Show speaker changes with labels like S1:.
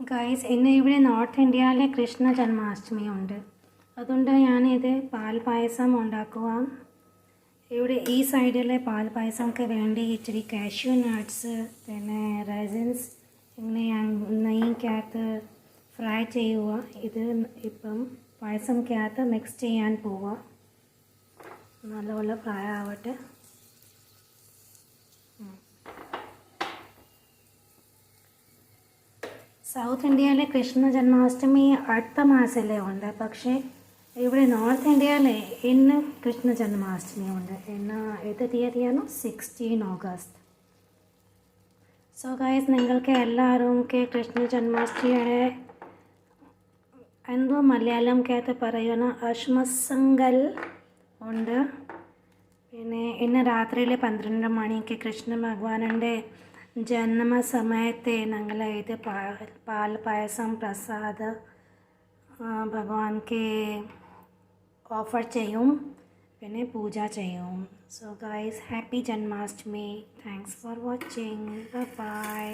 S1: Guys ഇന്ന് ഇവിടെ north ഇന്ത്യയിലെ കൃഷ്ണ ജന്മാഷ്ടമി ഉണ്ട്. അതുകൊണ്ട് ഞാനിത് പാൽ പായസം ഉണ്ടാക്കുക ഇവിടെ ഈ സൈഡിലെ പാൽ പായസമൊക്കെ വേണ്ടി ഇച്ചിരി കാഷ്യൂ നട്ട്സ് പിന്നെ റെസിൻസ് ഇങ്ങനെ നെയ്ക്കകത്ത് ഫ്രൈ ചെയ്യുക ഇത് ഇപ്പം പായസംക്കകത്ത് മിക്സ് ചെയ്യാൻ പോവുക നല്ലപോലെ ഫ്രൈ ആവട്ടെ. സൗത്ത് ഇന്ത്യയിലെ കൃഷ്ണ ജന്മാഷ്ടമി അടുത്ത മാസമല്ലേ ഉണ്ട്. പക്ഷേ ഇവിടെ നോർത്ത് ഇന്ത്യയിലെ ഇന്ന് കൃഷ്ണ ജന്മാഷ്ടമി ഉണ്ട്. ഇന്ന് ഏത് തീയതിയാണ്? സിക്സ്റ്റീൻ ഓഗസ്റ്റ് സോ ഗൈസ് നിങ്ങൾക്ക് എല്ലാവരും കെ കൃഷ്ണ ജന്മാഷ്ടമിയുടെ എന്തോ മലയാളം കേത്ത് പറയുന്ന അശ്മസങ്കൽ ഉണ്ട്. പിന്നെ ഇന്ന് രാത്രിയിലെ പന്ത്രണ്ട് മണിക്ക് കൃഷ്ണ ഭഗവാനുടെ ജന്മ സമയത്തെ ഞങ്ങൾ ഇത് പാ- പാൽ പായസം പ്രസാദ് ആ, ഭഗവാൻക്ക് ഓഫർ ചെയ്യും പിന്നെ പൂജ ചെയ്യും so guys happy Janmashtami thanks for watching bye